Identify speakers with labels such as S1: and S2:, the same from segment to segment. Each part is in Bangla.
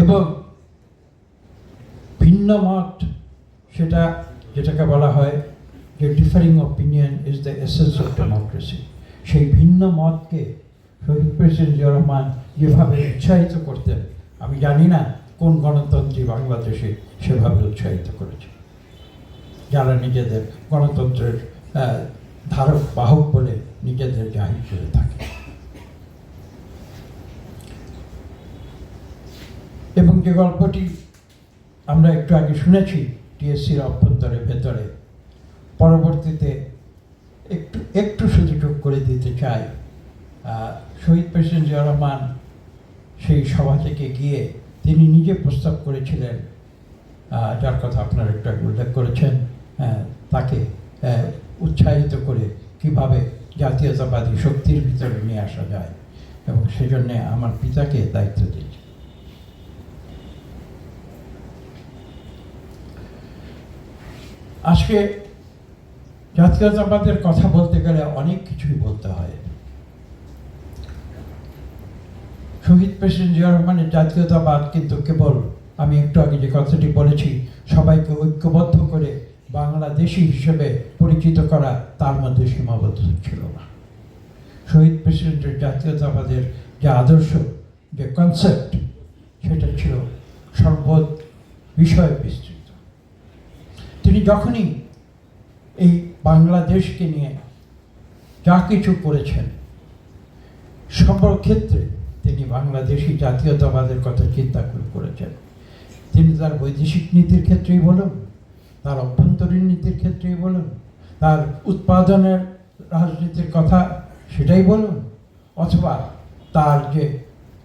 S1: এবং ভিন্ন মত সেটা যেটাকে বলা হয় যে differing opinion is the essence of democracy সেই ভিন্ন মতকে শহীদ প্রেসিডেন্ট জিয়া রহমান যেভাবে উৎসাহিত করতেন আমি জানি না কোন গণতন্ত্রী বাংলাদেশে সেভাবে উৎসাহিত করেছে। যারা নিজেদের গণতন্ত্রের ধারক, বাহক বলে নিজেদের জাহির করে থাকে এবং যে গল্পটি আমরা একটু আগে শুনেছি টিএসসির অভ্যন্তরে, ভেতরে। পরবর্তীতে একটু একটু শুধু যোগ করে দিতে চাই। শহীদ প্রেসিডেন্ট জিয়া রহমান সেই সভা থেকে গিয়ে তিনি নিজে প্রস্তাব করেছিলেন। যার কথা আপনারা একটু উল্লেখ করেছেন। তাকে উৎসাহিত করে কীভাবে জাতীয়তাবাদী শক্তির ভিতরে নিয়ে আসা যায়। এবং সেজন্যে আমার পিতাকে দায়িত্ব দিয়েছি আজকে জাতীয়তাবাদের কথা বলতে গেলে অনেক কিছুই বলতে হয়। শহীদ প্রেসিডেন্ট জিয়া রহমানের জাতীয়তাবাদ কিন্তু কেবল, আমি একটু আগে যে কথাটি বলেছি, সবাইকে ঐক্যবদ্ধ করে বাংলাদেশি হিসেবে পরিচিত করা তার মধ্যে সীমাবদ্ধ ছিল না। শহীদ প্রেসিডেন্টের জাতীয়তাবাদের যে আদর্শ, যে কনসেপ্ট সেটা ছিল সর্ব বিষয় বিস্তৃত তিনি যখনই এই বাংলাদেশকে নিয়ে যা কিছু করেছেন সকল ক্ষেত্রে তিনি বাংলাদেশি জাতীয়তাবাদের কথা চিন্তা করে করেছেন। তিনি তার বৈদেশিক নীতির ক্ষেত্রেই বলুন, তার অভ্যন্তরীণ নীতির ক্ষেত্রেই বলুন, তার উৎপাদনের রাজনীতির কথা সেটাই বলুন, অথবা তার যে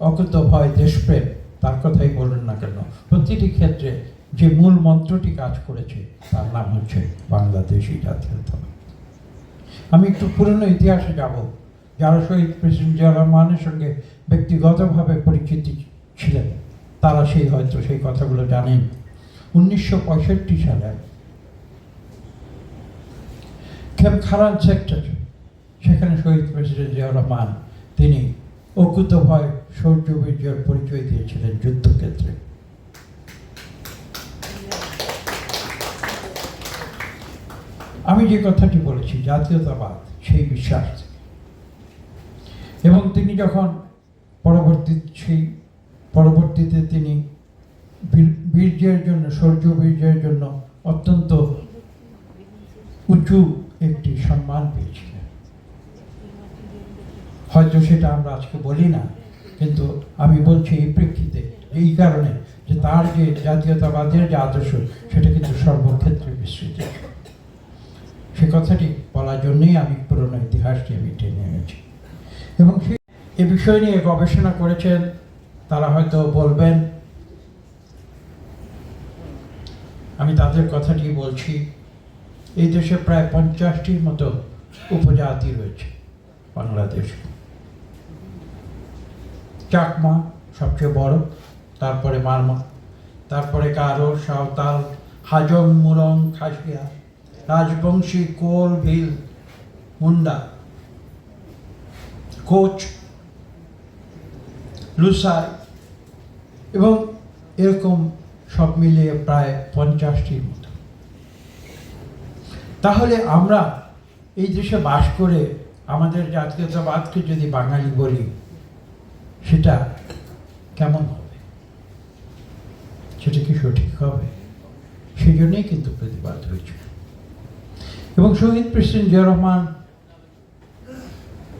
S1: অকুত ভয় দেশপ্রেম, তার কথাই বলুন না কেন? প্রতিটি ক্ষেত্রে যে মূল মন্ত্রটি কাজ করেছে, তার নাম হচ্ছে বাংলাদেশি জাতীয়তাবাদ আমি একটু পুরনো ইতিহাসে যাব, যারা শহীদ প্রেসিডেন্ট জিয়া রহমানের সঙ্গে ব্যক্তিগতভাবে পরিচিতি ছিলেন, তারা সেই হয়তো সেই কথাগুলো জানেন। উনিশশো পঁয়ষট্টি সালে খেমখারান সেক্টর, সেখানে শহীদ প্রেসিডেন্ট জিয়া রহমান, তিনি অকুত ভয় শৌর্য বীর্যের পরিচয় দিয়েছিলেন যুদ্ধক্ষেত্রে। আমি যে কথাটি বলেছি, জাতীয়তাবাদ, সেই বিশ্বাস এবং তিনি যখন পরবর্তী, সেই পরবর্তীতে তিনি বীর্যের জন্য শৌর্য বীর্যের জন্য অত্যন্ত উঁচু একটি সম্মান পেয়েছিলেন। হয়তো সেটা আমরা আজকে বলি না, কিন্তু আমি বলছি এই প্রেক্ষিতে এই কারণে যে তার যে জাতীয়তাবাদের যে আদর্শ, সেটা কিন্তু সর্বক্ষেত্রে বিস্তৃত। সে কথাটি বলার জন্যই আমি পুরনো ইতিহাসটি আমি টেনে এনেছি। এবং এ বিষয় নিয়ে গবেষণা করেছেন, তারা হয়তো বলবেন, আমি তাদের কথাটি বলছি, এই দেশে প্রায় পঞ্চাশটির মতো উপজাতি রয়েছে বাংলাদেশ। চাকমা সবচেয়ে বড়, তারপরে মারমা, তারপরে কারও সাঁওতাল, হাজং মুরং খাসিয়া রাজবংশী কোল ভিল মুন্ডা কোচ লুসাই এবং এরকম সব মিলিয়ে প্রায় পঞ্চাশটির মতো। তাহলে আমরা এই দেশে বাস করে আমাদের জাতীয়তাবাদকে যদি বাঙালি বলি, সেটা কেমন হবে? সেটা কি সঠিক হবে? সেই জন্যই কিন্তু প্রতিবাদ হয়েছে। এবং শহীদ প্রেসিডেন্ট জিয়া রহমান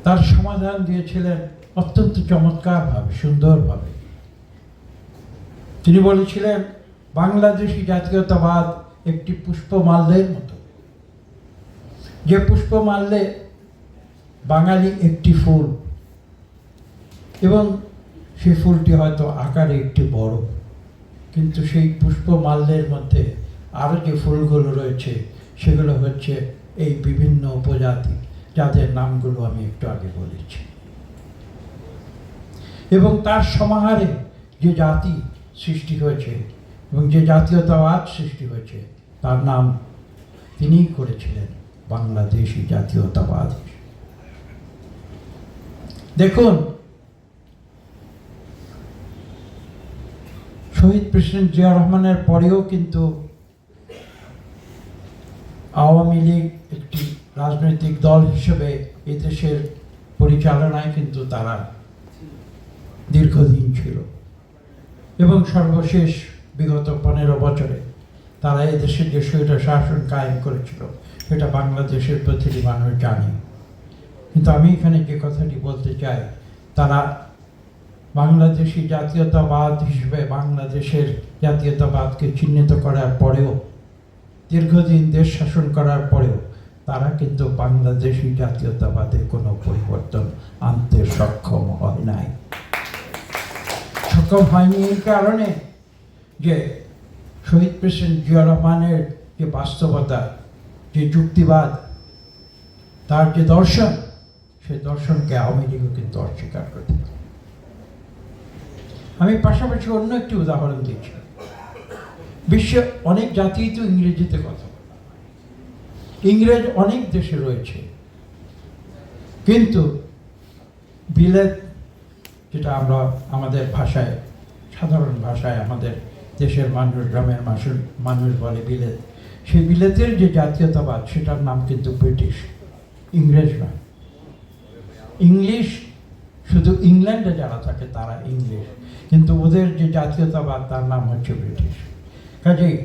S1: তার সমাধান দিয়েছিলেন অত্যন্ত চমৎকারভাবে, সুন্দরভাবে। তিনি বলেছিলেন, বাংলাদেশি জাতীয়তাবাদ একটি পুষ্পমাল্যের মতো। যে পুষ্পমাল্যে বাঙালি একটি ফুল এবং সেই ফুলটি হয়তো আকারে একটি বড়, কিন্তু সেই পুষ্পমাল্যের মধ্যে আরও যে ফুলগুলো রয়েছে সেগুলো হচ্ছে এই বিভিন্ন উপজাতি যাদের নামগুলো আমি একটু আগে বলেছি। এবং তার সমাহারে যে জাতি সৃষ্টি হয়েছে এবং যে জাতীয়তাবাদ সৃষ্টি হয়েছে, তার নাম তিনিই করেছিলেন বাংলাদেশি জাতীয়তাবাদ। দেখুন, শহীদ প্রেসিডেন্ট জিয়া রহমানের পরেও কিন্তু আওয়ামী লীগ একটি রাজনৈতিক দল হিসেবে এই দেশের পরিচালনায় কিন্তু তারা দীর্ঘদিন ছিল। এবং সর্বশেষ বিগত পনেরো বছরে তারা এই দেশের যে স্বৈর শাসন কায়েম করেছিল, সেটা বাংলাদেশের প্রতিটি মানুষ জানে। কিন্তু আমি এখানে যে কথাটি বলতে চাই, তারা বাংলাদেশি জাতীয়তাবাদ হিসেবে বাংলাদেশের জাতীয়তাবাদকে চিহ্নিত করার পরেও দীর্ঘদিন দেশ শাসন করার পরেও তারা কিন্তু বাংলাদেশি জাতীয়তাবাদে কোনো পরিবর্তন আনতে সক্ষম হয় নাই। সক্ষম হয়নি এই কারণে যে শহীদ প্রেসিডেন্ট জিয়া রহমানের যে বাস্তবতা, যে যুক্তিবাদ, তার যে দর্শন সেই দর্শনকে আওয়ামী লীগও কিন্তু অস্বীকার করে আমি পাশাপাশি অন্য একটি উদাহরণ দিচ্ছি। বিশ্বে অনেক জাতি তো ইংরেজিতে কথা বলে। ইংরেজ অনেক দেশে রয়েছে। কিন্তু বিলেত, যেটা আমরা আমাদের ভাষায়, সাধারণ ভাষায় আমাদের দেশের মানুষ, গ্রামের মানুষ মানুষ বলে বিলেত। সেই বিলেতের যে জাতীয়তাবাদ, সেটার নাম কিন্তু ব্রিটিশ। ইংরেজ নয়। ইংলিশ, শুধু ইংল্যান্ডে যারা থাকে, তারা ইংলিশ। কিন্তু ওদের যে জাতীয়তাবাদ, তার নাম হচ্ছে ব্রিটিশ। কাজেই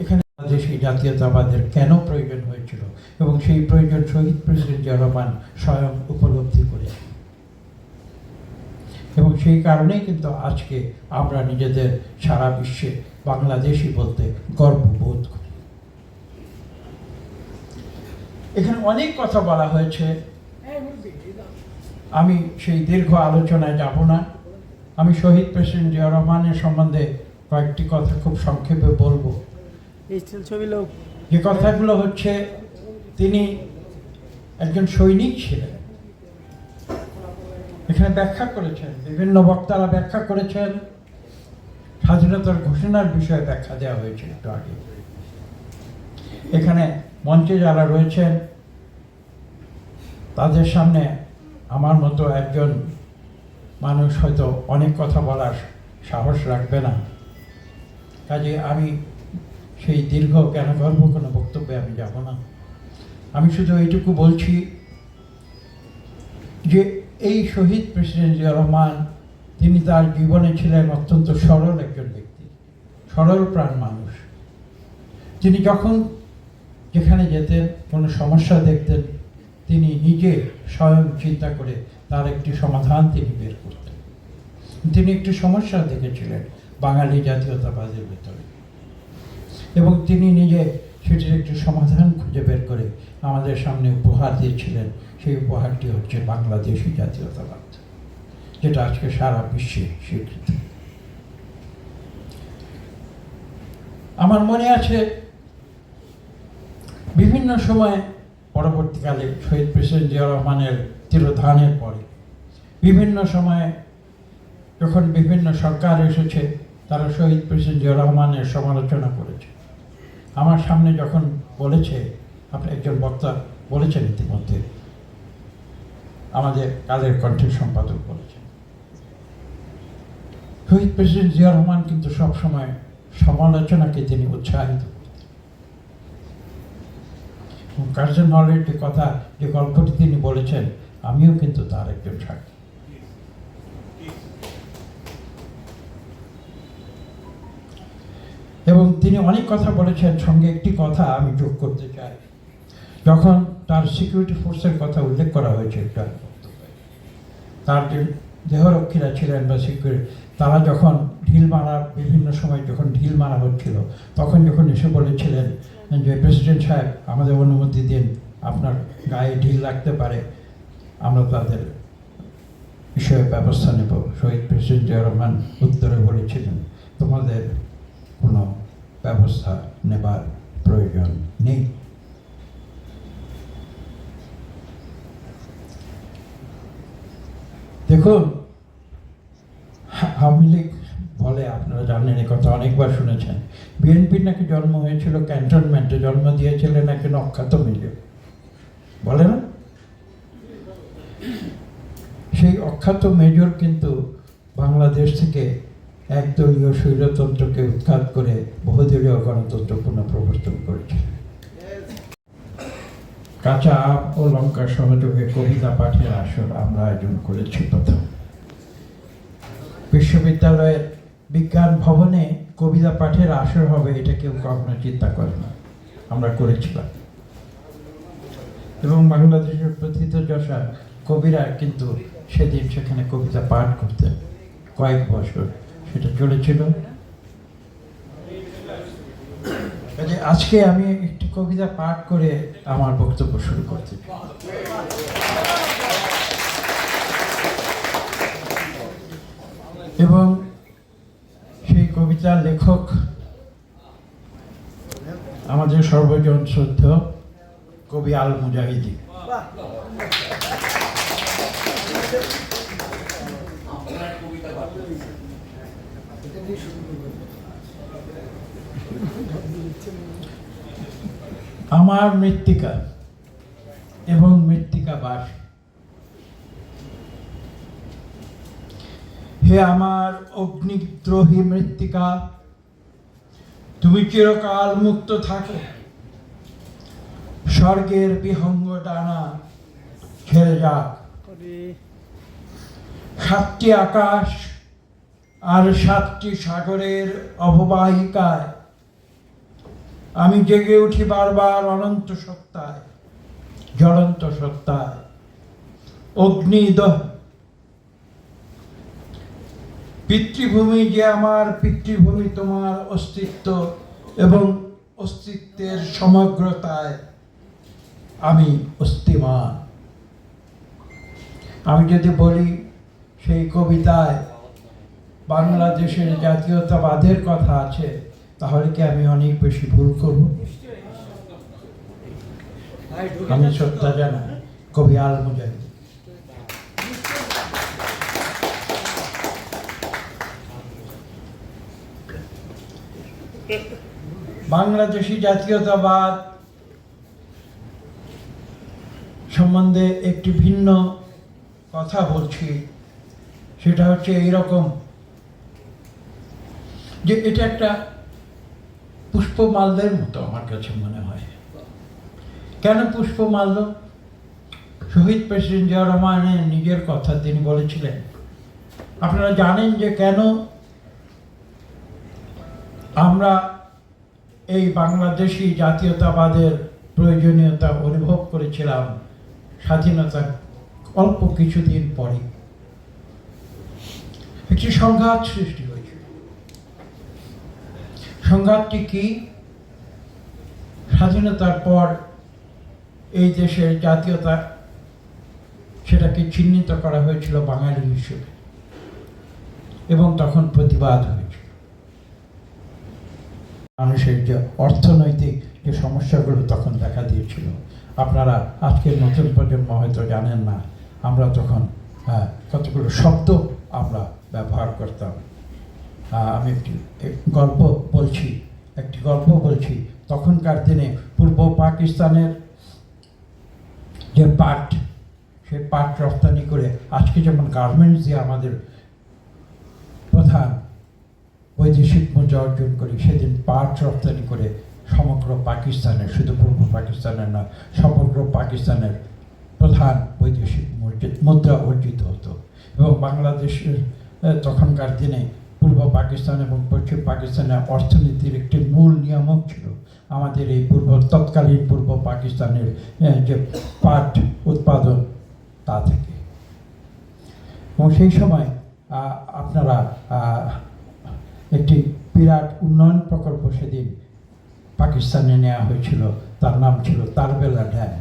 S1: এখানে দেশি জাতীয়তাবাদের কেন প্রয়োজন হয়েছিল এবং সেই প্রয়োজন শহীদ প্রেসিডেন্ট জিয়া রহমান স্বয়ং উপলব্ধি করেছেন। এবং সেই কারণেই কিন্তু আজকে আমরা নিজেদের সারা বিশ্বে বাংলাদেশি বলতে গর্ববোধ করি। এখানে অনেক কথা বলা হয়েছে। আমি সেই দীর্ঘ আলোচনায় যাব না। আমি শহীদ প্রেসিডেন্ট জিয়া রহমানের সম্বন্ধে কয়েকটি কথা খুব সংক্ষেপে বলব। যে কথাগুলো হচ্ছে তিনি একজন সৈনিক ছিলেন। এখানে ব্যাখ্যা করেছেন বিভিন্ন বক্তারা ব্যাখ্যা করেছেন। স্বাধীনতার ঘোষণার বিষয়ে ব্যাখ্যা দেওয়া হয়েছে একটু আগে। এখানে মঞ্চে যারা রয়েছেন তাদের সামনে আমার মতো একজন মানুষ হয়তো অনেক কথা বলার সাহস রাখবে না। কাজে আমি সেই দীর্ঘ জ্ঞান গর্ব কোনো বক্তব্যে আমি যাব না। আমি শুধু এইটুকু বলছি যে এই শহীদ প্রেসিডেন্ট জিয়া রহমান, তিনি তার জীবনে ছিলেন অত্যন্ত সরল একজন ব্যক্তি, সরল প্রাণ মানুষ। তিনি যখন যেখানে যেতেন, কোনো সমস্যা দেখতেন, তিনি নিজে স্বয়ং চিন্তা করে তার একটি সমাধান তিনি বের করতেন। তিনি একটি সমস্যা দেখেছিলেন। বাঙালি জাতীয়তাবাদের ভেতরে। এবং তিনি নিজে সেটির একটি সমাধান খুঁজে বের করে আমাদের সামনে উপহার দিয়েছিলেন। সেই উপহারটি হচ্ছে বাংলাদেশি জাতীয়তাবাদ, যেটা আজকে সারা বিশ্বে স্বীকৃত। আমার মনে আছে, বিভিন্ন সময়ে, পরবর্তীকালে শহীদ প্রেসিডেন্ট জিয়া রহমানের তিরোধানের পরে, বিভিন্ন সময়ে যখন বিভিন্ন সরকার এসেছে তারা শহীদ প্রেসিডেন্ট জিয়া রহমানের সমালোচনা করেছে। আমার সামনে যখন বলেছে, আপনি একজন বক্তা বলেছেন ইতিমধ্যে, আমাদের কালের কণ্ঠের সম্পাদক বলেছেন। শহীদ প্রেসিডেন্ট জিয়া রহমান কিন্তু সবসময় সমালোচনাকে তিনি উৎসাহিত করতেন। কার্জন হলের যে কথা, যে গল্পটি তিনি বলেছেন, আমিও কিন্তু তার একজন সাক্ষী। তিনি অনেক কথা বলেছেন, সঙ্গে একটি কথা আমি যোগ করতে চাই। যখন তার সিকিউরিটি ফোর্সের কথা উল্লেখ করা হয়েছে তার তার যে দেহরক্ষীরা ছিলেন বা সিকিউরিটি তারা যখন ঢিল মারা বিভিন্ন সময় যখন ঢিল মারা হচ্ছিল, তখন যখন এসে বলেছিলেন যে, প্রেসিডেন্ট সাহেব, আমাদের অনুমতি দিন, আপনার গায়ে ঢিল লাগতে পারে, আমরা তাদের বিষয়ে ব্যবস্থা নেব। শহীদ প্রেসিডেন্ট জিয়া রহমান উত্তরে বলেছিলেন, তোমাদের কোনো ব্যবস্থা নেবার প্রয়োজন নেই। দেখুন, আওয়ামী লীগ বলে আপনারা জানেন এ কথা অনেকবার শুনেছেন। বিএনপির নাকি জন্ম হয়েছিল, ক্যান্টনমেন্টে জন্ম দিয়েছিলেন নাকি অখ্যাত মিলে। বলে না? সেই অখ্যাত মেজর কিন্তু বাংলাদেশ থেকে একদলীয় স্বৈরতন্ত্রকে উৎখাত করে বহুদলীয় গণতন্ত্র পুনঃপ্রবর্তন করেছিলেন কাঁচা আম ও লঙ্কা সহযোগে কবিতা পাঠের আসর আমরা আয়োজন করেছি প্রথম। বিশ্ববিদ্যালয়ের বিজ্ঞান ভবনে কবিতা পাঠের আসর হবে এটা কেউ কখনো চিন্তা করে না। আমরা করেছিলাম। এবং বাংলাদেশের প্রথিত যশা কবিরা কিন্তু সেদিন সেখানে কবিতা পাঠ করতেন কয়েক বছর। সেটা চলেছিল। আজকে আমি একটি কবিতা পাঠ করে আমার বক্তব্য শুরু করতে এবং সেই কবিতার লেখক আমাদের সর্বজন শ্রদ্ধ কবি আল মুজাহিদি। আমার মৃত্তিকা এবং মৃত্তিকা বাস। হে আমার অগ্নিদ্রোহী মৃত্তিকা, তুমি চিরকাল মুক্ত থাকো। স্বর্গের বিহঙ্গ ডানা ছেড়ে যাক। সাতটি আকাশ আর সাতটি সাগরের অববাহিকায়। আমি জেগে উঠি বারবার অনন্ত সত্তায়, জ্বলন্ত সত্তায়। অগ্নিদহ পিতৃভূমি যে আমার, পিতৃভূমি তোমার অস্তিত্ব এবং অস্তিত্বের সমগ্রতায় আমি অস্তিমান আমি যদি বলি সেই কবিতায় বাংলাদেশের জাতীয়তাবাদের কথা আছে, তাহলে কি আমি অনেক বেশি ভুল করব? আমি শ্রদ্ধা জানাই, কবি আল মুজাহিদ। বাংলাদেশি জাতীয়তাবাদ সম্বন্ধে একটি ভিন্ন কথা বলছি, সেটা হচ্ছে এইরকম যে এটা একটা পুষ্পমাল্যের মতো আমার কাছে মনে হয়। কেন পুষ্পমাল্য শহীদ প্রেসিডেন্ট জিয়া রহমানের নিজের কথা তিনি বলেছিলেন। আপনারা জানেন যে কেন আমরা এই বাংলাদেশি জাতীয়তাবাদের প্রয়োজনীয়তা অনুভব করেছিলাম স্বাধীনতার অল্প কিছুদিন পরে। একটি সংঘাত সৃষ্টি সংঘাতটি কি? স্বাধীনতার পর এই দেশের জাতীয়তা সেটাকে চিহ্নিত করা হয়েছিল বাঙালি হিসেবে এবং তখন প্রতিবাদ হয়েছিল। মানুষের যে অর্থনৈতিক যে সমস্যাগুলো তখন দেখা দিয়েছিল। আপনারা আজকের নতুন প্রজন্ম হয়তো জানেন না আমরা তখন আহ, কতগুলো শব্দ আমরা ব্যবহার করতাম। আমি একটি গল্প বলছি, একটি গল্প বলছি। তখনকার দিনে পূর্ব পাকিস্তানের যে পাট সেই পাট রপ্তানি করে আজকে যেমন গার্মেন্টস দিয়ে আমাদের প্রধান বৈদেশিক মুদ্রা অর্জন করি, সেদিন পাট রপ্তানি করে সমগ্র পাকিস্তানের, শুধু পূর্ব পাকিস্তানের নয় সমগ্র পাকিস্তানের প্রধান বৈদেশিক মুদ্রা অর্জিত হতো। এবং বাংলাদেশের তখনকার দিনে পূর্ব পাকিস্তান এবং পশ্চিম পাকিস্তানের অর্থনীতির একটি মূল নিয়ামক ছিল আমাদের এই পূর্ব, তৎকালীন পূর্ব পাকিস্তানের যে পাট উৎপাদন তা থেকে। এবং সেই সময় আপনারা একটি বিরাট উন্নয়ন প্রকল্প সেদিন পাকিস্তানে নেওয়া হয়েছিল। তার নাম ছিল তারবেলা ড্যাম।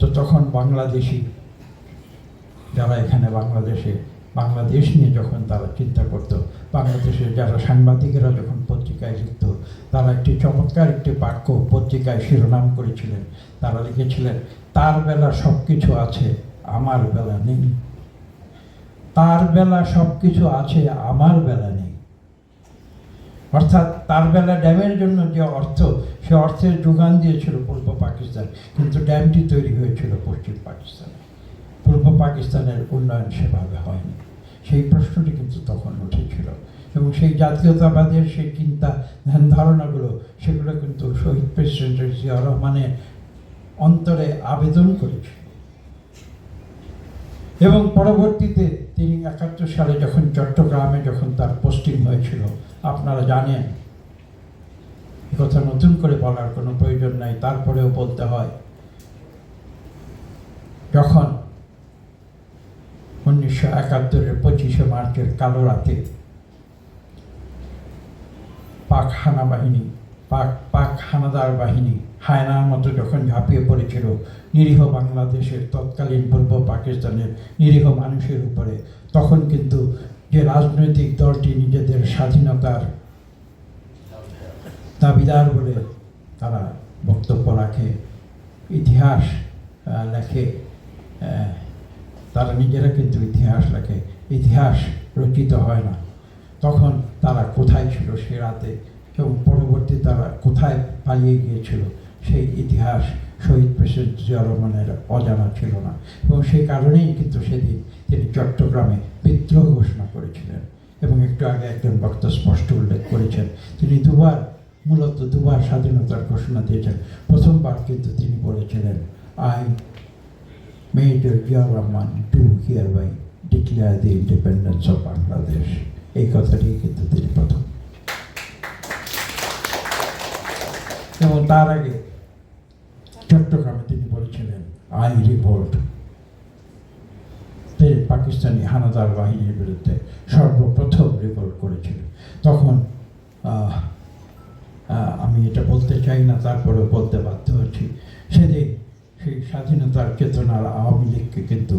S1: তো তখন বাংলাদেশি, যারা এখানে বাংলাদেশে বাংলাদেশ নিয়ে যখন তারা চিন্তা করতো, বাংলাদেশের যারা সাংবাদিকেরা যখন পত্রিকায় লিখত, তারা একটি চমৎকার একটি বাক্য পত্রিকায় শিরোনাম করেছিলেন। তারা লিখেছিলেন, তার বেলা সব কিছু আছে, আমার বেলা নেই। তার বেলা সব কিছু আছে, আমার বেলা নেই। অর্থাৎ তার বেলা ড্যামের জন্য যে অর্থ, সে অর্থের যোগান দিয়েছিল পূর্ব পাকিস্তান, কিন্তু ড্যামটি তৈরি হয়েছিল পশ্চিম পাকিস্তানে। পূর্ব পাকিস্তানের উন্নয়ন সেভাবে হয়নি। সেই প্রশ্নটি কিন্তু তখন উঠেছিল এবং সেই জাতীয়তাবাদের সেই চিন্তা ধ্যান ধারণাগুলো, সেগুলো কিন্তু শহীদ প্রেসিডেন্ট জিয়া রহমানের অন্তরে আবেদন করেছিল এবং পরবর্তীতে তিনি একাত্তর সালে যখন চট্টগ্রামে যখন তার পোস্টিং হয়েছিল, আপনারা জানেন কথা নতুন করে বলার কোনো প্রয়োজন নাই, তারপরেও বলতে হয়, যখন উনিশশো একাত্তরের পঁচিশে মার্চের কালো রাতে পাক হানা বাহিনী, পাক পাক হানাদার বাহিনী হায়নার মতো যখন ঝাঁপিয়ে পড়েছিল, নিরীহ বাংলাদেশের তৎকালীন পূর্ব পাকিস্তানের নিরীহ মানুষের উপরে, তখন কিন্তু যে রাজনৈতিক দলটি নিজেদের স্বাধীনতার দাবিদার বলে তারা বক্তব্য রাখে, ইতিহাস লেখে তারা নিজেরা কিন্তু ইতিহাস লেখে। ইতিহাস রচিত হয় না। তখন তারা কোথায় ছিল সে রাতে এবং পরবর্তী তারা কোথায় পালিয়ে গিয়েছিল, সেই ইতিহাস শহীদ প্রেসিডেন্ট জিয়া রহমানের অজানা ছিল না। এবং সেই কারণেই কিন্তু সেদিন তিনি চট্টগ্রামে বিদ্রোহ ঘোষণা করেছিলেন এবং একটু আগে একজন বক্তা স্পষ্ট উল্লেখ করেছেন, তিনি দুবার, মূলত দুবার স্বাধীনতার ঘোষণা দিয়েছেন। প্রথমবার কিন্তু তিনি বলেছিলেন, I Major Zia Rahman do hereby declare the independence of Bangladesh. এই কথাটি কিন্তু তিনি প্রথম। এবং তার আগে চট্টগ্রামে তিনি বলেছিলেন আই রিভোল্ট তিনি পাকিস্তানি হানাদার বাহিনীর বিরুদ্ধে সর্বপ্রথম রিভোল্ট করেছিলেন। তখন আমি এটা বলতে চাই না, তারপরেও বলতে বাধ্য হচ্ছি। সেদিন সেই স্বাধীনতার চেতনার আওয়ামী লীগকে কিন্তু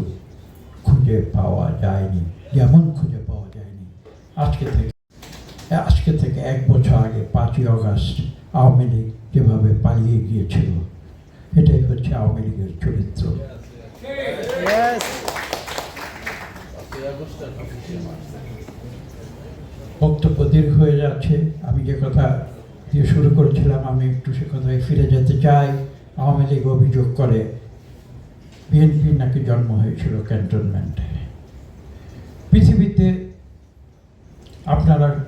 S1: খুঁজে পাওয়া যায়নি যেমন খুঁজে পাওয়া যায়নি। আজকে থেকে আজকে থেকে এক বছর আগে পাঁচই আগস্ট আওয়ামী লীগ যেভাবে পালিয়ে গিয়েছিল এটাই হচ্ছে আওয়ামী লীগের চরিত্র। বক্তব্য দীর্ঘ হয়ে যাচ্ছে। আমি যে কথা দিয়ে শুরু করেছিলাম আমি একটু সে কথায় ফিরে যেতে চাই। আওয়ামী লীগ অভিযোগ করে বিএনপির নাকি জন্ম হয়েছিল ক্যান্টনমেন্টে পৃথিবীতে আপনারা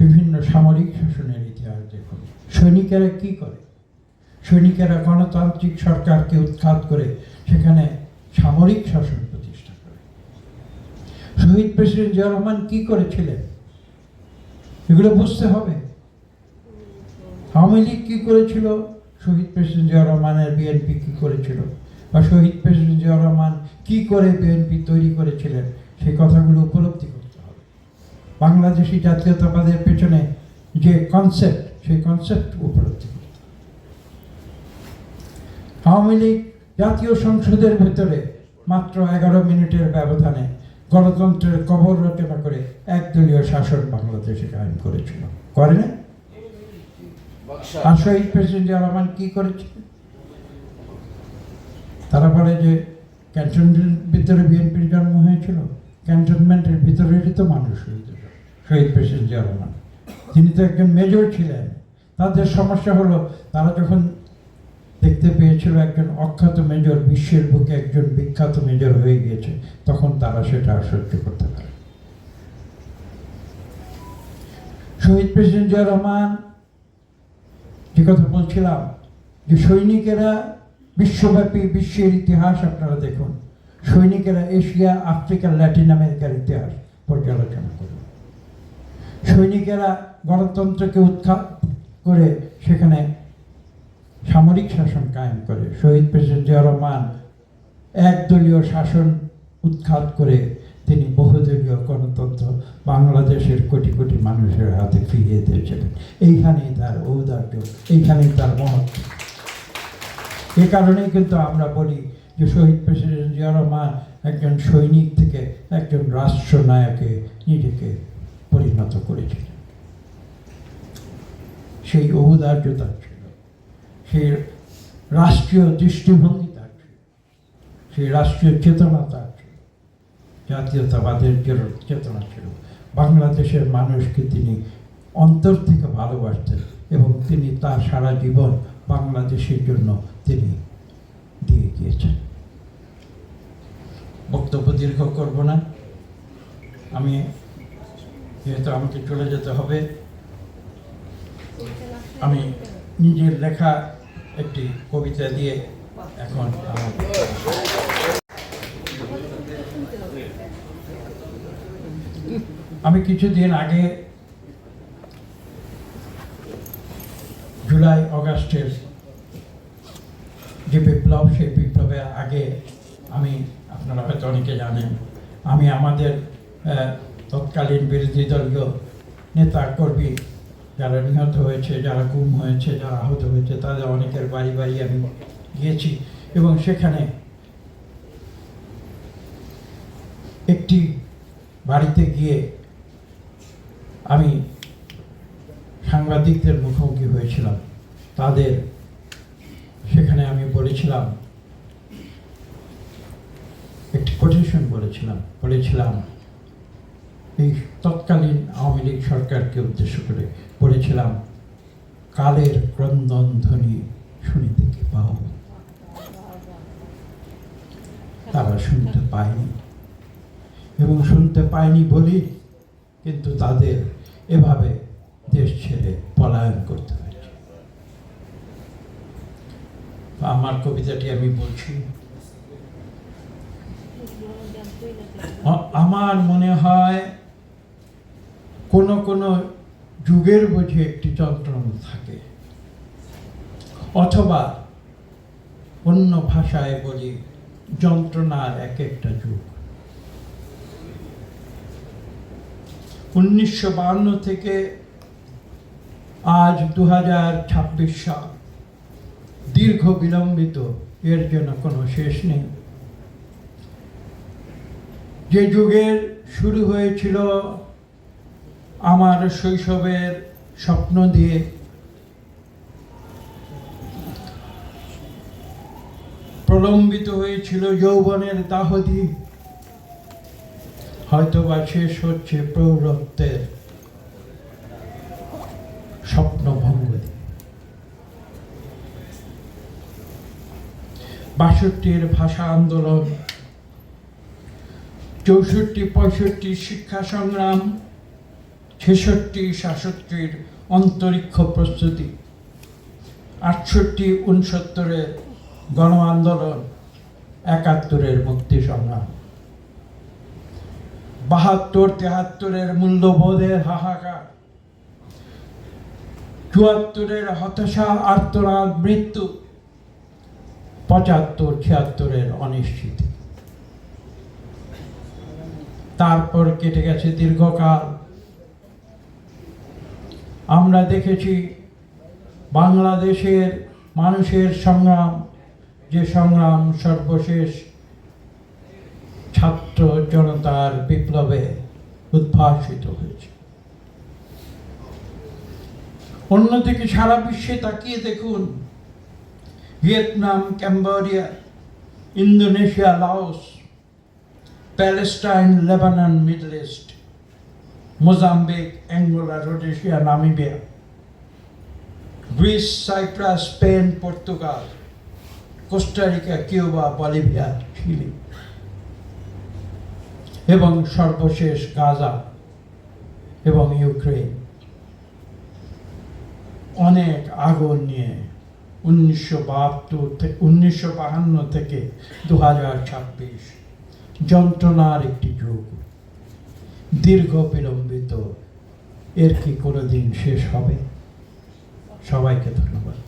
S1: বিভিন্ন সামরিক শাসনের ইতিহাস দেখুন। সৈনিকেরা কি করে? সৈনিকেরা গণতান্ত্রিক সরকারকে উৎখাত করে সেখানে সামরিক শাসন প্রতিষ্ঠা করে। শহীদ প্রেসিডেন্ট জিয়া রহমান কি করেছিলেন? এগুলো বুঝতে হবে। আওয়ামী লীগ কী করেছিল? শহীদ প্রেসিডেন্ট জিয়া রহমানের বিএনপি কী করেছিল? বা শহীদ প্রেসিডেন্ট জিয়া রহমান কী করে বিএনপি তৈরি করেছিলেন? সেই কথাগুলো উপলব্ধি করতে হবে। বাংলাদেশি জাতীয়তাবাদের পেছনে যে কনসেপ্ট সেই কনসেপ্ট উপলব্ধি করতে হবে। আওয়ামী লীগ জাতীয় সংসদের ভেতরে মাত্র এগারো মিনিটের ব্যবধানে গণতন্ত্রের কবর রচনা করে একদলীয় শাসন বাংলাদেশে কায়েম করেছিল। করে না আর শহীদ প্রেসিডেন্ট রহমান কি করেছে? তারা বলে যে ক্যান্টনমেন্টের ভিতরে বিএনপির জন্ম হয়েছিল। ক্যান্টনমেন্টের ভিতরেরই তো মানুষ হয়েছিল শহীদ প্রেসিডেন্ট রহমান। তিনি তো একজন মেজর ছিলেন। তাদের সমস্যা হলো, তারা যখন দেখতে পেয়েছিল একজন অখ্যাত মেজর, বিশ্বের বুকে একজন বিখ্যাত মেজর হয়ে গিয়েছে, তখন তারা সেটা সহ্য করতে পারে। শহীদ প্রেসিডেন্ট জিয়া রহমান যে কথা বলছিলাম যে সৈনিকেরা বিশ্বব্যাপী বিশ্বের ইতিহাস আপনারা দেখুন। সৈনিকেরা এশিয়া, আফ্রিকা, ল্যাটিন আমেরিকার ইতিহাস পর্যালোচনা করুন। সৈনিকেরা গণতন্ত্রকে উৎখাত করে সেখানে সামরিক শাসন কায়েম করে। শহীদ প্রেসিডেন্ট জিয়া রহমান একদলীয় শাসন উৎখাত করে তিনি বহুদলীয় গণতন্ত্র বাংলাদেশের কোটি কোটি মানুষের হাতে ফিরিয়ে দিয়েছিলেন। এইখানেই তার ঔদার্য, এইখানেই তার মহত্ব এ কারণেই কিন্তু আমরা বলি যে শহীদ প্রেসিডেন্ট জিয়া একজন সৈনিক থেকে একজন রাষ্ট্রনায়কে নিজেকে পরিণত করেছিলেন। সেই ঔদার্য তার ছিল, সেই রাষ্ট্রীয় দৃষ্টিভঙ্গি তার ছিল, সেই রাষ্ট্রীয় চেতনা তার জাতীয়তাবাদের চেতনা ছিল বাংলাদেশের মানুষকে তিনি অন্তর থেকে ভালোবাসতেন এবং তিনি তার সারা জীবন বাংলাদেশের জন্য তিনি দিয়ে গিয়েছেন। বক্তব্য দীর্ঘ করব না। আমি যেহেতু আমাকে চলে যেতে হবে, আমি নিজের লেখা একটি কবিতা দিয়ে এখন আমি কিছুদিন আগে জুলাই, অগাস্টের যে বিপ্লব, সেই বিপ্লবের আগে আমি, আপনারা হয়তো অনেকে জানেন, আমি আমাদের তৎকালীন বিরোধী দলীয় নেতা, কর্মী যারা নিহত হয়েছে, যারা গুম হয়েছে, যারা আহত হয়েছে তাদের অনেকের বাড়ি বাড়ি আমি গিয়েছি এবং সেখানে একটি বাড়িতে গিয়ে আমি সাংবাদিকদের মুখোমুখি হয়েছিলাম। তাদের সেখানে আমি বলেছিলাম, একটি কোটেশন বলেছিলাম বলেছিলাম, এই তৎকালীন আওয়ামী লীগ সরকারকে উদ্দেশ্য করে বলেছিলাম, কালের ক্রন্দন ধ্বনি শুনিতে কি পাও? তারা শুনতে পায়নি। এবং শুনতে পায়নি বলি কিন্তু তাদের এভাবে দেশ ছেড়ে পলায়ন করতে হয়েছে। আমার কবিতাটি আমি বলছি। আমার মনে হয় কোন কোন যুগের বুঝে একটি যন্ত্রণা থাকে। অথবা অন্য ভাষায় বলি, যন্ত্রণার এক একটা যুগ। উনিশশো থেকে আজ দু হাজার ছাব্বিশ সাল। দীর্ঘ বিলম্বিত, এর জন্য কোনো শেষ নেই। যে যুগের শুরু হয়েছিল আমার শৈশবের স্বপ্ন দিয়ে, প্রলম্বিত হয়েছিল যৌবনের দাহদি হয়তোবা শেষ হচ্ছে প্রৌরত্বের স্বপ্নভঙ্গ বাষট্টির ভাষা আন্দোলন, চৌষট্টি, পঁয়ষট্টি শিক্ষা সংগ্রাম, ছেষট্টি সাতষট্টির অন্তরিক্ষ প্রস্তুতি, আটষট্টি, উনসত্তরের গণ আন্দোলন একাত্তরের মুক্তি সংগ্রাম বাহাত্তর, তেহাত্তরের মূল্যবোধের হাহাকার। চুয়াত্তরের হতাশা, আর্তনাদ, মৃত্যু। পঁচাত্তর, ছিয়াত্তরের অনিশ্চিতি। তারপর কেটে গেছে দীর্ঘকাল। আমরা দেখেছি বাংলাদেশের মানুষের সংগ্রাম, যে সংগ্রাম সর্বশেষ ছাত্র জনতার বিপ্লবে উদ্ভাসিত হয়েছে। অন্যদিকে সারা বিশ্বে তাকিয়ে দেখুন, Vietnam, Cambodia, Indonesia, Laos, Palestine, Lebanon, Middle East, Mozambique, Angola, Rhodesia, Namibia, Greece, Cyprus, Spain, Portugal, Costa Rica, Cuba, Bolivia, Chile. এবং সর্বশেষ গাজা এবং ইউক্রেন অনেক আগুন নিয়ে উনিশশো বাহাত্তর থেকে উনিশশো বাহান্ন থেকে দু হাজার ছাব্বিশ যন্ত্রণার একটি যুগ। দীর্ঘ বিলম্বিত। এর কি কোনো দিন শেষ হবে? সবাইকে ধন্যবাদ।